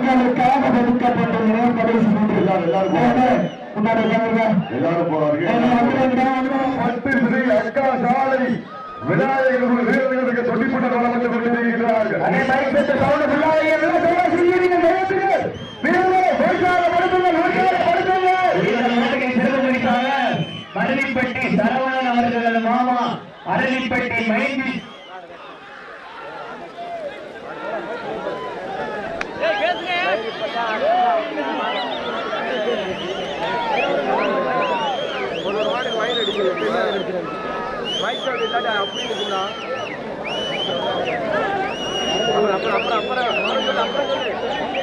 உங்களுக்காக ஒதுக்கப்பட்ட நேரம் கடைசி எல்லாரும் போறார்கள் அக்கா சாலை விநாயகர் தொட்டிப்பட்ட வளம் வந்து கொண்டிருக்கிறார்கள் அதே சரவணன் அவர்களது மாமா அரளிப்பட்டி மைந்தி ஒரு ஒரு வாட்டுக்கு வயல் அடிக்கிறது பின்னாடி அடிக்கிறது மைக் சவுண்ட் இல்லாட்டி அப்படி இருக்குண்ணா அப்புறம் அப்புறம் அப்புறம் அப்புறம் அப்புறம் சொல்லு அப்புறம் சொல்லு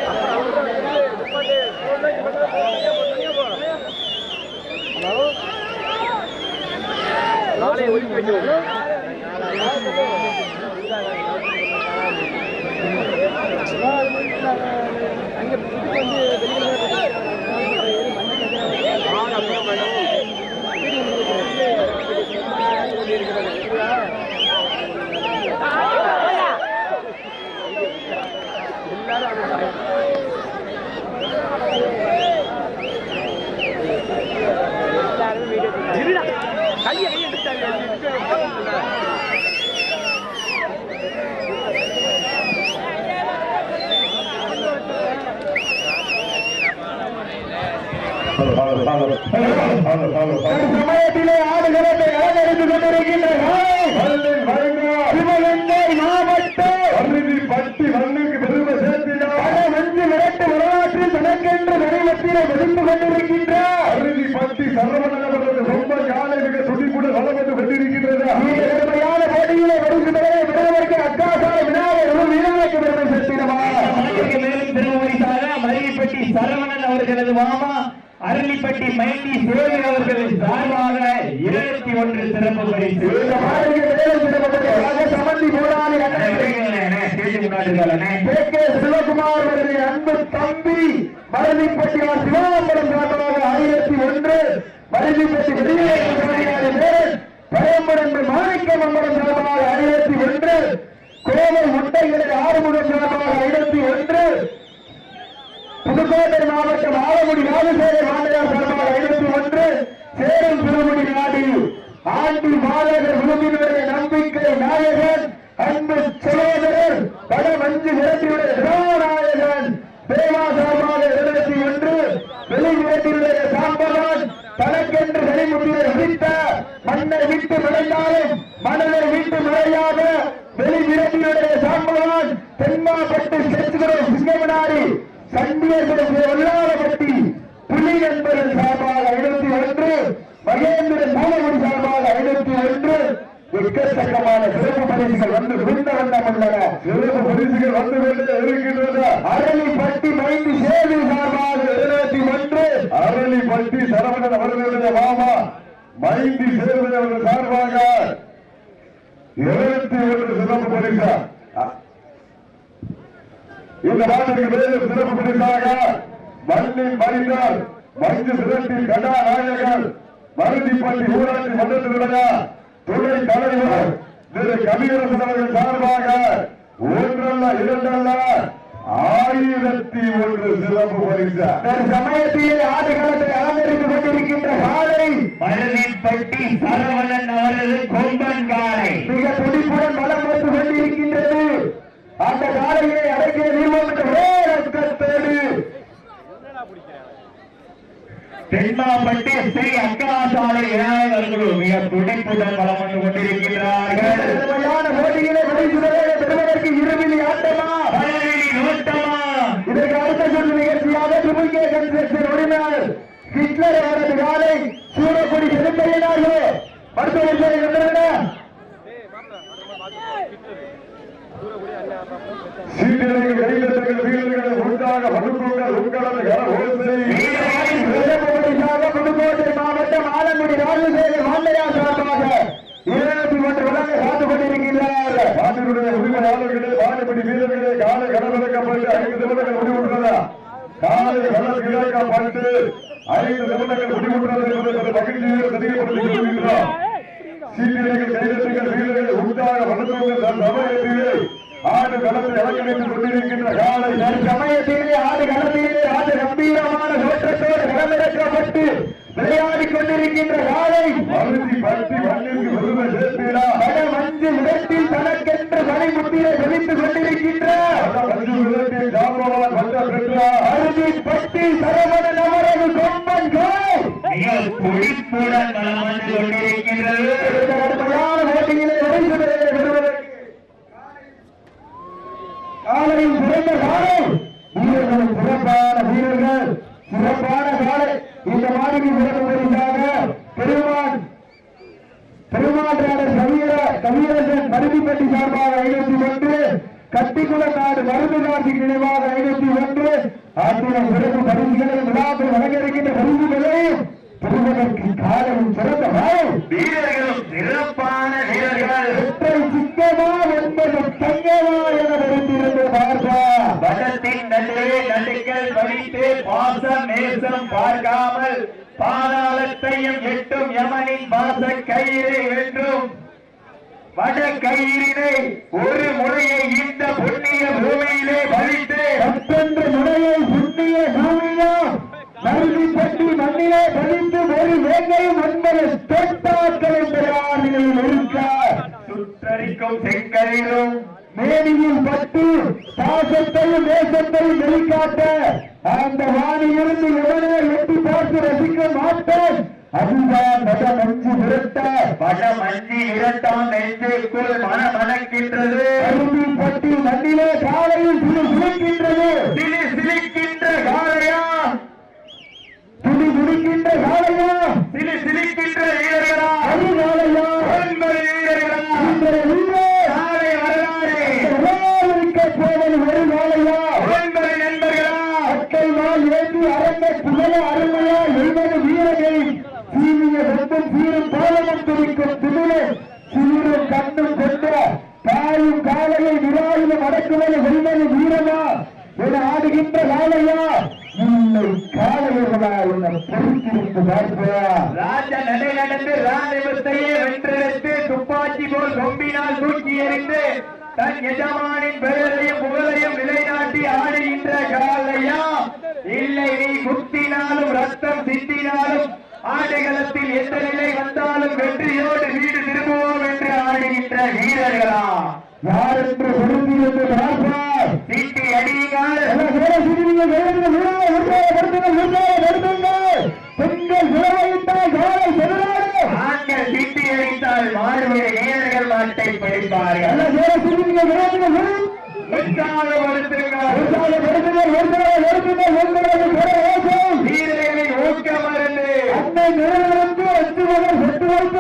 அப்புறம் அப்புறம் சொல்லு நிப்பாட்டு போடல இவங்க தனியா போ தனியா போ ஹலோ நாளை ஒதுக்கி வைக்கணும் அங்கே வந்து கையை கையை எடுத்தாங்க சமயத்திலே ஆடுகளத்தை அலங்கரித்துக் கொண்டிருக்கின்ற சிவகங்கை மாவட்டம் பட்டி மண்ணுக்கு பெருமை சேர்த்தினார் பல மஞ்சு விரட்டு வரலாற்றில் தனக்கென்று வடிவத்திலே வெடிந்து கொண்டிருக்கின்ற அருதி பட்டி சரவணன் அவரது சொந்த காலை மிக துடிப்புடன் வளம் வந்து கொண்டிருக்கின்றது. இந்த கடுமையான போட்டியிலே வெடித்து விடுவதற்கு அக்காசால விநாயகர் வீரனுக்கு பெருமை மாநிலத்துக்கு மேலும் திருமணிசாக மருதிப்பட்டி சரவணன் அவர்களது மாமா அரளிப்பட்டி மைந்தி சேவை அவர்களது சார்பாக இருபத்தி ஒன்று சிறப்பு பரிசு. சமந்தி போராடி அண்ணே, விடுங்களே, அண்ணே, ஸ்டேஜ் முன்னாடி இருக்காரு, அண்ணே. கே கே சிவகுமார் அவர்களின் அன்பு தம்பி மருதிப்பட்டியார் சிவாம்பரம் சார்பாக ஆயிரத்தி ஒன்று மருதிப்பட்டி வெளியேற்ற பயம்பரம்பு மாணிக்க மங்கலம் சார்பாக ஆயிரத்தி ஒன்று கோவை முட்டைகளில் ஆறுமுகம் சார்பாக ஆயிரத்தி ஒன்று புதுக்கோட்டை மாவட்டம் ஆலங்குடி ராஜசேகர மாநிலம் சார்பாக ஆயிரத்தி ஒன்று சேலம் திருமுடி நாடு ஆண்டி மாநகர் விருந்தினருடைய நம்பிக்கை நாயகன் அன்பு சகோதரர் வட மஞ்சு நிரம்பியுடைய திராநாயகன் பிரேமா சார்பாக இருபத்தி ஒன்று வெளி விரட்டியுடைய சாம்பவன் தனக்கென்று வெளிமுட்டியை விதித்த மண்ணை விட்டு மறைந்தாலும் மனதை விட்டு மறையாத வெளி விரட்டியுடைய சாம்பவன் தென்மாப்பட்டு செத்துகிற சிங்கமனாரி சண்டியேஸ்வரர் வெள்ளாளப்பட்டி புலி என்பதன் சார்பாக ஐநூத்தி ஒன்று மகேந்திர மூலகுடி சார்பாக ஐநூத்தி ஒன்று எக்கச்சக்கமான சிறப்பு பரிசுகள் வந்து விருந்த வண்ணம் உள்ளன. சிறப்பு பரிசுகள் வந்து அரளிப்பட்டி மைந்து சேவை சார்பாக இருநூத்தி ஒன்று. அரளி சரவணன் அவர்களுடைய மாமா மைந்தி சேர்வை அவர்கள் சார்பாக இருபத்தி ஒன்று சிறப்பு பரிசா. இந்த நாட்டிற்கு மேலும் சிறப்பு பரிசாக மண்ணின் மனிதர் மஞ்சு சிறப்பி கதாநாயகர் மருதிப்பட்டி ஊராட்சி மன்றத்தினுடைய துணை தலைவர் திரு கவியரசன் அவர்கள் சார்பாக ஒன்றல்ல இரண்டல்ல ஆயிரத்தி ஒன்று சிறப்பு பரிசா. சமயத்திலே ஆடுகளத்தை அலங்கரித்துக் கொண்டிருக்கின்ற காலை மருதிப்பட்டி சரவணன் அவரது கொம்பன் காலை. மிக துடிப்புடன் வலம் வந்து கொண்டிருக்கின்றது. அந்த காலையை அடக்கிய நிர்வாகத்தோடு தென்மாப்பட்டி ஸ்ரீ அக்காசாலை விநாயகர் குழு மிக துடிப்புடன் வளம் வந்து கொண்டிருக்கிறார்கள் போட்டியிலே பெறுவதற்கு இருவிழி ஆட்டமா? பழனி நோட்டமா இதற்கு அடுத்த சுற்று நிகழ்ச்சியாக ட்ரிபிள் கே கன்ஸ்ட்ரக்ஷன் உரிமையாளர் ஹிட்லர் அவரது காலை சூரக்குடி செலுத்தையினார்களோ மருத்துவ விசாரணை வந்திருந்தா வீரர்கள் உண்டாக படுக்கோங்கள் உங்களது கர ஓசை சிறப்பு புதுக்கோட்டை மாவட்டம் ஆலங்குடி ராஜசேகர் மாண்டையா சார்பாக இருபத்தி மூன்று வழங்க காத்துக் கொண்டிருக்கிறார் நாட்டினுடைய உரிமையாளர்களே வாணிபடி வீரர்களே கால கடலடக்கப்பட்டு ஐந்து நிமிடங்கள் முடிவுற்றதா. காலை கடல் கிழக்கப்பட்டு ஐந்து நிமிடங்கள் முடிவுற்றது என்பதை மகிழ்ச்சியை தெரியப்படுத்திக் கொள்கின்றோம். சீரியர்கள் கைதட்டுங்கள் வீரர்கள் உண்டாக படுக்கோங்கள் சமயத்திலே ஆடு ஆடு களத்தை அலங்கரித்துக் கொண்டிருக்கின்ற காலை சமயத்திலே ஆடு களத்திலே ஆடு கம்பீரமான தோற்றத்தோடு களமிறக்கப்பட்டு விளையாடிக் கொண்டிருக்கின்ற காலை அறுதி பட்டி மண்ணிற்கு பெருமை சேர்த்தீரா? மஞ்சு இடத்தில் தனக்கென்று மலை முத்திரை கொண்டிருக்கின்ற மஞ்சு வந்த பெற்றா? கொம்பன் கொண்டிருக்கின்றது. கடுமையான போட்டியிலே பரிசு பெறுவதை பெறுவதற்கு காலையில் சிறந்த காலை. வீரர்களும் சிறப்பான வீரர்கள் சிறப்பான காலை. இந்த மாதிரி சிறப்பு பரிசாக பெருமான் பெருமாற்றாளர் கவியர கவியரசன் மருதிப்பட்டி சார்பாக ஐநூத்தி ஒன்று கட்டிக்குளநாடு மருந்து காட்சிக்கு நினைவாக ஐநூத்தி ஒன்று ஆற்றின சிறப்பு பரிசுகளை விழாக்கள் வழங்க இருக்கின்ற பரிசுகளையும் பெறுவதற்கு காலையும் சிறந்த காலம் வீரர்களும் சிறப்பான வீரர்கள். சிங்கமா என்பது தங்கமா என தெரிந்திருந்து வடத்தின் நடுவே நடுக்கள் வலித்து பாசம் நேசம் பார்க்காமல் பாதாளத்தையும் எட்டும் யமனின் பாச கயிறை வென்றும் வட கயிறினை ஒரு முறையை இந்த புண்ணிய பூமியிலே பலித்து மற்றொன்று முறையை புண்ணிய பூமியா? மருதி பற்றி மண்ணிலே பதித்து ஒரு வேங்கையும் ஒன்பது தொட்டாக்கள் நிலையில் இருக்க சுற்றறிக்கும் செங்கலிலும் மேனியில் பட்டு பாசத்தையும் தேசத்தையும் வெளிக்காட்ட அந்த வானிலிருந்து எவனே எட்டி பார்த்து ரசிக்க மாட்டேன். அதுதான் மத மஞ்சு விரட்ட வட மஞ்சி இரட்டாம் நெஞ்சுக்குள் மனமணக்கின்றது அருவி பட்டி மண்ணிலே காலையில் துணி சுழிக்கின்றது சிலி சிலிக்கின்ற காளையா துணி துடிக்கின்ற காலையா சிலி சிலிக்கின்ற வீரர்களா அது காலையா ஒன்பது வீரர்களா இந்த வீரே காலை வரலாறு உலகாவிற்க போவது ஒரு காலையா ஒன்பது நண்பர்களா அக்கை நாள் ஏற்றி அரங்க புகழ அருமையா எழுபது வீரர்கள் சீனிய வெப்பம் சீரும் பாலமும் துடிக்கும் திமிழே சீரும் கண்ணும் கொண்ட தாயும் காலையை விராயிலும் அடக்குவது வெல்வது வீரமா என ஆடுகின்ற காலையா இல்லை காலையர்களா உன்னை பொறுத்திருந்து பார்ப்பா ராஜ நடை நடந்து ராஜபத்தையே வென்றெடுத்து துப்பாக்கி போல் கொம்பினால் தூக்கி எறிந்து தன் எஜமானின் பெயரையும் புகழையும் நிலைநாட்டி ஆடுகின்ற காலையா இல்லை நீ குத்தினாலும் ரத்தம் சிந்தினாலும் ஆடுகளத்தில் எந்த நிலை வந்தாலும் வெற்றியோடு வீடு திரும்புவோம் என்று ஆடுகின்ற வீரர்களா? யார் என்று பொறுத்திருந்து பார்ப்பார். சீட்டி அடியுங்கள். பெண்கள் விளைவிட்டால் காலை செல்லாது. ஆண்கள் சீட்டி அடித்தால் மாறுபடி வீரர்கள் மாட்டை படிப்பார்கள்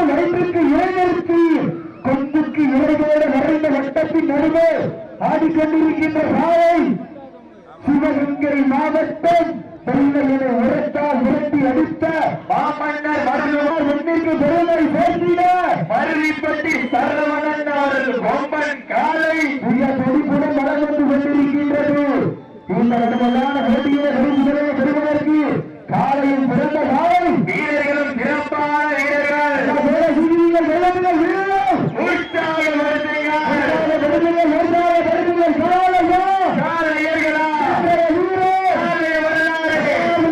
வயிற்றுக்கு இளைஞருக்கு கொம்புக்கு இளைஞரோடு வரைந்த வட்டத்தின் நடுவே ஆடிக்கொண்டிருக்கின்ற சாலை. சிவகங்கை மாவட்டம் வெள்ளையனை உரத்தால் விரட்டி அடித்த மாமன்னர் மருதுவர் ஒன்றிற்கு பெருமை சேர்த்திட. மருவிப்பட்டி சரவணன் அவரது பொம்மன் காலை. புதிய துடிப்புடன் வளம் கொண்டிருக்கின்றது. இந்த இடமெல்லாம் போட்டியை பரிசுகளை பெறுவதற்கு காலையில் பிறந்த காலை வீரர்களும் சிறப்பான வீரர்கள் எல்லா பேரை சிரிங்கள், வெள்ளங்கள், வீரர்கள். உற்சாகப்படுத்துங்கள் உற்சாகப்படுத்துங்கள், உற்சாகப்படுத்துங்கள், காலையா. காலையர்களா வீரரே, வீரரே. காலை வரலாறு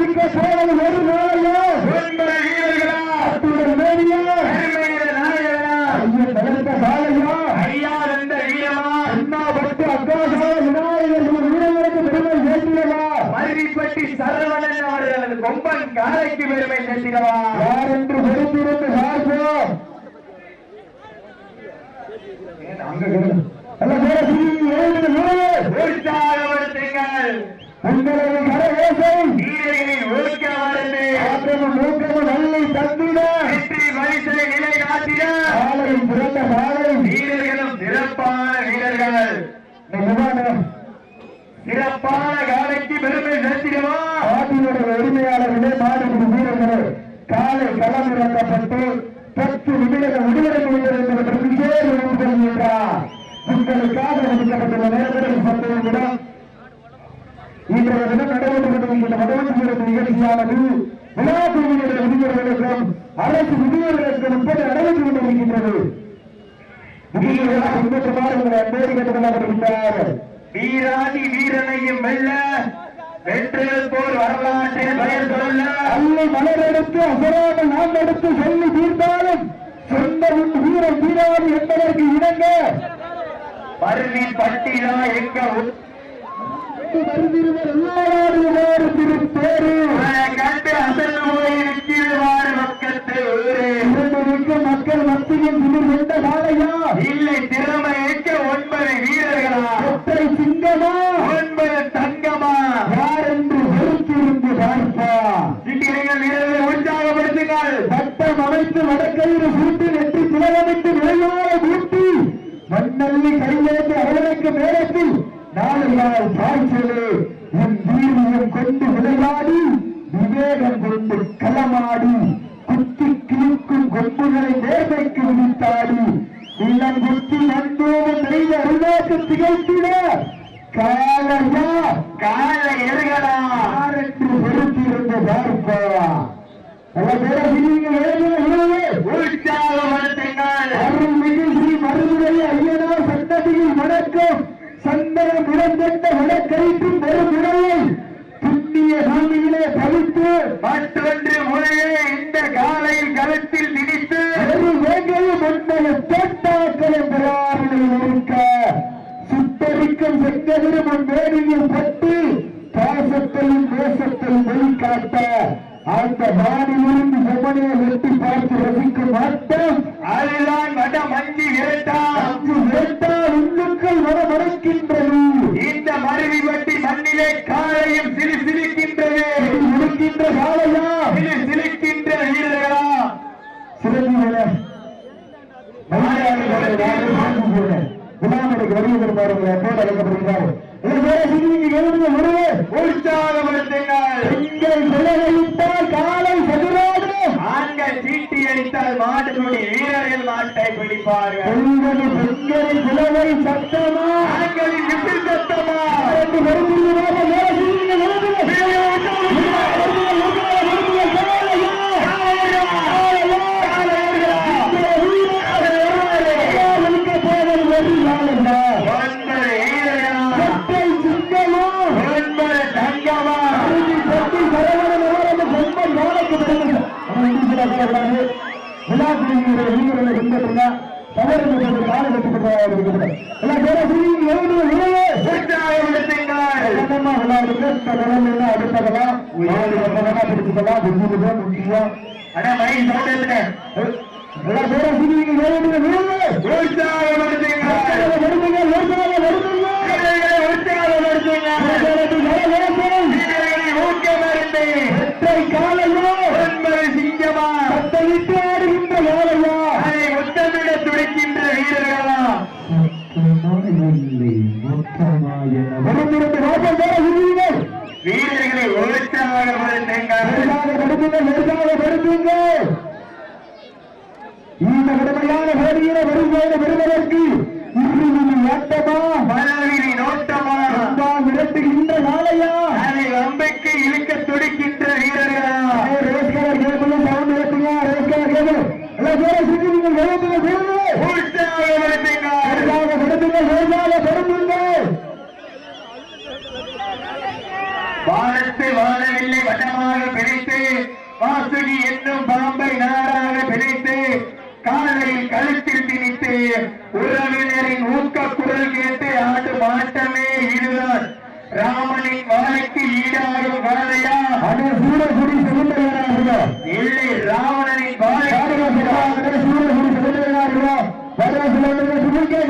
மிக்க போவது ஒரு நாளையா. ஒன்பது வீரர்களா அத்துடன் மேனியா. பெருமையில நாயகனா ஐயன் தகர்த்த காலையா. ஐயா வந்த வீரமா அண்ணாபட்டு அக்காசால விநாயகர் உன் வீரர்களுக்கு பெருமை சேர்த்திடவா மருதிப்பட்டி சரவணன் கொம்பன் காலைக்கு பெருமை சேர்த்திடவா? யார் என்று பொறுத்திருந்து பார்ப்போம் அங்க கிடக்கு. எல்லா பேரை சிரிங்கள், எழுந்து வீரரே. உற்சாகப்படுத்துங்கள் உங்களது கரவேசை வீரர்களின் ஊக்க மருந்து ஆற்றமும் ஊக்கமும் நல்லை தந்திட. வெற்றி பரிசை நிலைநாட்டிட. காலையில் பிறந்த காலை வீரர்களும் சிறப்பான வீரர்கள். சிறப்பான காலைக்கு பெருமை சேர்த்திடவா உரிமையாளர்களே மாடுபிடி வீரர்களே காலை களம் இறக்கப்பட்டு பத்து நிமிடங்கள் விடுதலை முடிந்தது உங்களுக்காக ஒதுக்கப்பட்டுள்ள நேரத்தில் பத்து நிமிடம். இன்றைய தினம் நடைபெற்றுக் கொண்டிருக்கின்ற மதவசி சிறப்பு நிகழ்ச்சியானது விதிமுறைகளுக்கும் அரசு விதிமுறைகளுக்கும் உட்பட்டு நடைபெற்றுக் கொண்டிருக்கின்றது. வீரர்களாக முன்னேற்றமாக உங்களை அன்போடு கேட்டுக்கொள்ளப்படுகின்றார்கள் வீராதி வீரனையும் வெல்ல வென்றெடுப்போர் வரலாற்றில் பெயர் சொல்ல. அல்லை மலரெடுத்து அசராக நாம் எடுத்து சொல்லி தீர்த்தாலும் சொந்த உன் வீரன் வீராதி என்பதற்கு இணங்க. மருவி பட்டினா எங்க எல்லாரும் இளம் குத்தி வந்தோம் தெய்வ அருளாக்கு திகழ்த்திட. காலையா கால எருகளா யார் என்று வெறுத்திருந்த பார்ப்பா. பல பேரை நீங்கள் எழுதிய உற்சாகப்படுத்துங்கள் அருள்மிகு ஸ்ரீ மருதுரை ஐயனார் சன்னதியில் வணக்கம் சந்தனம் இழந்தெட்ட வழக்கறிக்கும் பெருமுறையை புண்ணிய பூமியிலே பவித்து மற்றொன்று முறையே இந்த காலையில் கருத்தில் திணித்து ஒரு வேங்கையும் உண்மையை தோட்டாக்களை பெறாமல் இருக்க சுட்டரிக்கும் செங்கதிரும் வேடியில் பட்டு பாசத்தையும் தேசத்தையும் வெளிக்காட்ட அந்த வானிலிருந்து செம்மனையை வெட்டி பார்த்து ரசிக்கும் ஆட்டம் அதுதான் வட மஞ்சி விரட்டா அங்கு வேட்டால் உள்ளுக்கள் வரமடைக்கின்றது இந்த மருவி வட்டி மண்ணிலே காலையும் சிலி சிலிக்கின்றது முடிக்கின்ற காலையா சிலி சிலிக்கின்ற வீரர்களா சிறந்த விழாமடைக்கு வருவதற்கு பாருங்கள் போட்டு அழைக்கப்படுகிறார். பெண்கள் விலகலிட்டால் காலை சதுராடு ஆண்கள் சீட்டி அடித்தால் மாடுபடி வீரர்கள் மாட்டை பிடிப்பார்கள். பெண்கள் பெண்கள் விலகை சத்தமா? ஆண்களின் விசில் சத்தமா என்று வருகிறதாக முக்கியம் அண்ணா மைக் சவுண்ட் உற்சாகப்படுத்துங்கள். வீரர்களை உற்சாகப்படுத்துங்கள். வீரர்களை ஊக்கமருந்து இந்த கடுமையான போட்டியில வரும்போது வருவதற்கு இன்று ஆட்டமா மனவிரி நோட்டமா? அன்பால் மிரட்டுகின்ற நாளையா? அதை வம்பைக்கு இழுக்க துடிக்கின்ற வீரர்களா? ரேஸ்கார் கேபிள் சவுண்ட் ஏற்றுங்க ரேஸ்கார் கேபிள் எல்லாம் பேரை சுற்றி நீங்கள் எழுதுங்க சொல்லுங்க உற்சாகப்படுத்துங்கள் படுத்துங்க லேசாக படுத்துங்க வானத்து வாழவில்லை வட்டமாக பிரித்து வாசுகி என்னும் பாம்பை நாடாக பிரித்து காலையில் கழுத்தில் திணித்து உறவினரின் ஊக்க குரல் கேட்டு ஆடும் ஆட்டமே இதுதான் ராமனின் வாழைக்கு ஈடாகும் வாழையா? அது சூரகுடி செல்லுகிறார்களோ இல்லை ராவணனின் வாழை. சூரகுடி செல்லுகிறார்களோ வர சில சுமிக்கே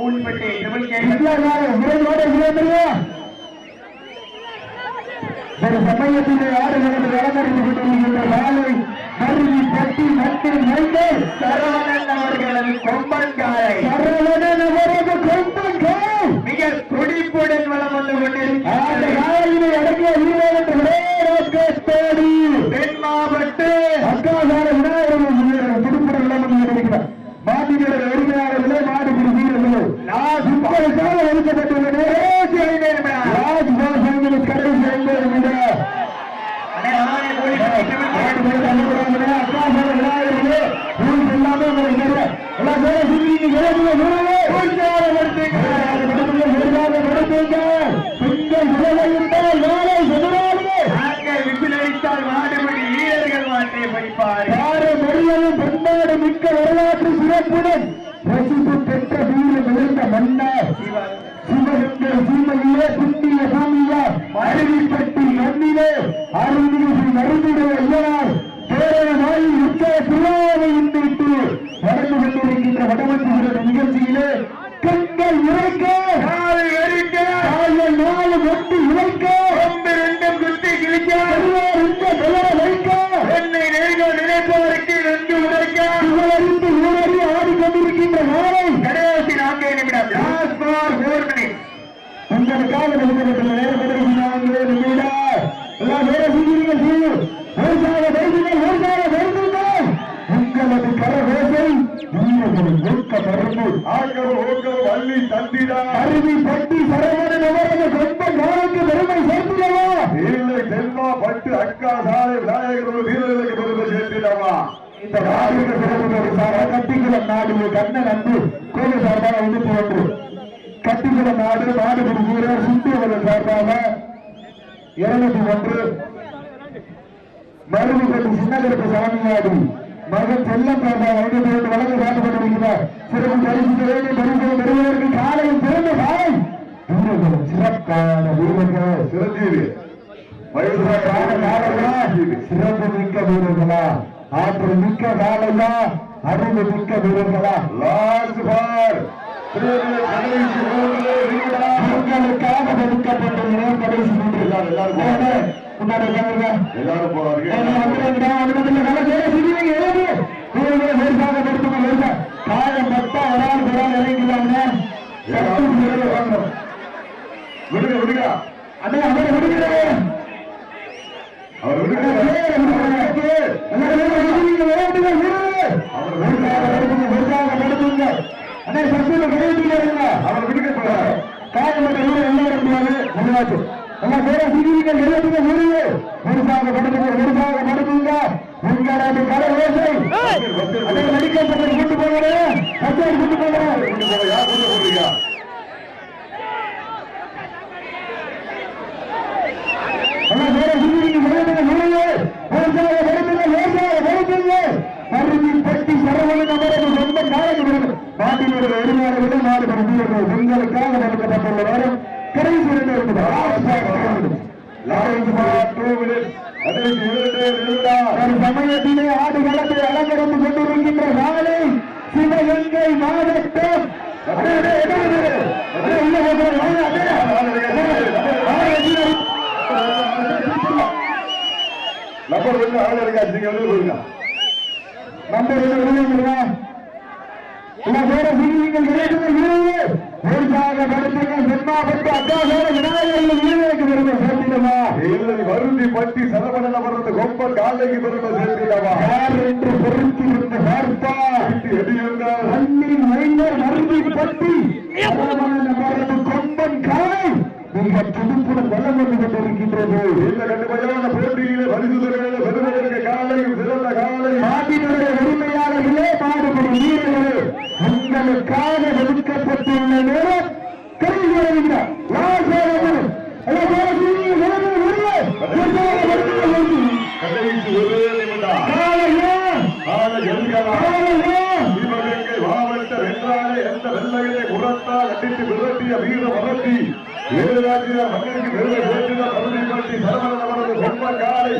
உள்பட்டு இவளுக்கு ஒரு சமயத்திலே ஆடுகிறது கொண்டிருக்கின்ற வாழை மருவி பட்டி மட்டில் மைந்தர் சரவணன் அவர்களது கொம்பன்காரை சரவணன் அவரது கொம்பன்கள் மிக துடிப்புடன் வளம் வந்து கொண்டிருக்கிறார் காலையிலே அடங்கிய வீரர் என்று ஒரே ரோக்கேட்டோடி தென் மாவட்ட அக்காசார விநாயகர் வீரர் திருப்பூர் விளம்பரம் இருக்கிறார் மாட்டு வீரர் உரிமையாளர்களே மாடுபிடி வீரர்களே நான் உங்களுக்காக ஒதுக்கப்பட்டுள்ளது கடைசி ஐந்து நிமிடம். ராஜ் பாசங்களுக்கு கடைசி ஐந்து நிமிடம் அண்ணே, நானே போய் பத்து ஆடு நிமிஷம் பேர் தள்ளக்கூடாது அக்காசார விநாயகர்களே ரூல்ஸ் எல்லாமே உங்களுக்கு தெரியும் எல்லாம் பேரை சுற்றி நாங்கள் விசில் அடித்தால் மாடுபடி வீரர்கள் மாட்டை படிப்பார்கள் பண்பாடு மிக்க வரலாற்று சிறப்புடன் ரசிப்பு பெற்ற வீடு விழுந்த மன்னர் சிவகங்கை சீமையிலே புண்ணிய பூமியா அருவிப்பட்டி மண்ணிலே அருள்மிகு மருந்துடைய ஐயனார் பேரண வாயில் உச்ச திருவாவை முன்னிட்டு நடந்து கொண்டிருக்கின்ற வடமஞ்சுகிற நிகழ்ச்சியிலே கண்கள் உரைக்க காலை எரிக்க கால்கள் நாலு ஒட்டி உரைக்க கொம்பு ரெண்டும் குத்தி கிழிக்க பெருவார் இந்த பெயர வைக்க என்னை நெருங்க நினைப்பவருக்கு ரெண்டு உடைக்க புகழறிந்து ஊரறி ஆடிக்கொண்டிருக்கின்ற நாளை கடைசி நான்கே நிமிடம் லாஸ்ட் ஃபார் ஃபோர் மினிட்ஸ் உங்களுக்காக வெளிப்படுத்த நேரப்பட்டு நான்கு நிமிடம் எல்லாம் வேற செஞ்சீங்க செய்யும் விவசாய வைத்தியங்கள் விவசாய வைத்தியங்கள் உங்களது கரவேசை வீரர்களின் ஊக்க மருந்து ஆக்கவும் ஊக்கவும் அள்ளி தந்திடா அருவி பட்டி சரவணன் அவரது சொந்த நாளுக்கு பெருமை சேர்த்துள்ளவா இல்லை செல்வா பட்டு அக்கா சாலை விநாயகர் வீரர்களுக்கு பெருமை சேர்த்திடவா இந்த நாடுக சிறப்பு சார நாடு கண்ணன் அன்பு கோவில் சார்பாக விடுத்து ஒன்று கட்டிக்குளம் நாடு நாடுபடி வீரர் சுண்டியவர்கள் சார்பாக இருநூத்தி ஒன்று. மருதுபட்டி சின்னகருக்கு சாமியாடி மகன் செல்லம் சார்பாக ஐநூத்தி ஒன்று வழங்க காட்டப்பட்டிருக்கிறார் சிறப்பு பரிசு வேண்டி பரிசு பெறுவதற்கு காலையும் பிறந்த காலை. வீரர்களும் சிறப்பான வீரர்கள். சிரஞ்சீவி சிறப்பு மிக்க வீரர்களா? ஆற்றல் மிக்க காலையா? அறிவு மிக்க வீரர்களா? லாஸ்ட் பார். ஒதுக்கப்பட்ட நேரம் கடைசி மூன்று எல்லாரும். முன்னாடி உட்காருங்க. எல்லாரும் வேறுபா. காயம் ஆள் ஒரு ஆள் இறங்கிக்கலாங்க. விடுங்க விடுங்க அண்ணே, அவரை விடுங்களே. அவர் விடுங்க வேலை விடுங்க. அண்ணே, வேலை விடுங்க, கையெழுத்துல இருங்க. அவர் விடுங்க சொல்றாரு வீரர் என்ன முடியாது. முடிவாச்சு. நம்ம வேற சிகிச்சைகள் எழுதுங்க வீடு முழுசாக படுத்துங்க முழுசாக படுத்துங்க. உங்களது கலை ஓசை. அதை நடிக்கப்பட்ட கூட்டு போகிறேன் சத்தியம் கூட்டு போகிறேன் கொண்டு யார் கொண்டு போறீங்க நம்ம வீடு முழுசாக படுத்துங்க முழுசாக படுத்துங்க. பட்டி சரவணன் பார் டூ மினிட்ஸ் கடைசி இரண்டு நிமிடம் ஒரு சமயத்திலே ஆடு களத்தை அலங்கரித்து கொண்டிருக்கின்ற நாளை சிவகங்கை மாவட்டம். நம்பர் வந்து ஆள் இருக்கா நீங்க வந்து போயிருங்க நம்பர் வேற சிங்கிங்கள் கிடைக்கிற வீரர்களே ஒருசாக படுத்துங்க செம்மாபட்டு அக்காசோட விநாயகர்கள் வீரர்களுக்கு விரும்ப சேர்த்திடமா இல்லை வருந்தி பட்டி சரவணன வர்றது கொம்ப காலைக்கு பெருமை சேர்த்திடவா? யார் என்று பொருத்தி இருந்த பார்ப்பா? எடியுங்கள் மண்ணின் மைந்தர் பட்டி கொம்பன் காலை மிக துடுப்புடன் வளம் வந்து கொண்டிருக்கின்றது. இந்த கடுமையான போட்டியிலே பரிசு தருவது பெறுவதற்கு காலையும் சிறந்த காலை நாட்டினுடைய உரிமையாளர்களே மாடுபடி வீரர்களே உங்களுக்காக ஒதுக்கப்பட்டுள்ள நேரம் காலை எதிராஜிய மன்னருக்கு பெருமை சேர்த்திட பருதி பட்டி சரவணன் அவரது கொம்ப காலை.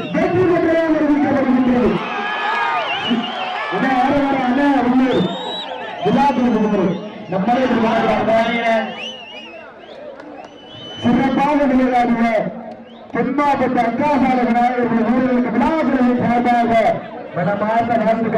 சிறப்பாக விளையாடிய தென்மாவட்ட அக்காசால விநாயகர்கள் வீரர்களுக்கு விழாக்களை சார்பாக மனமார்ந்த வாழ்த்துக்கள்.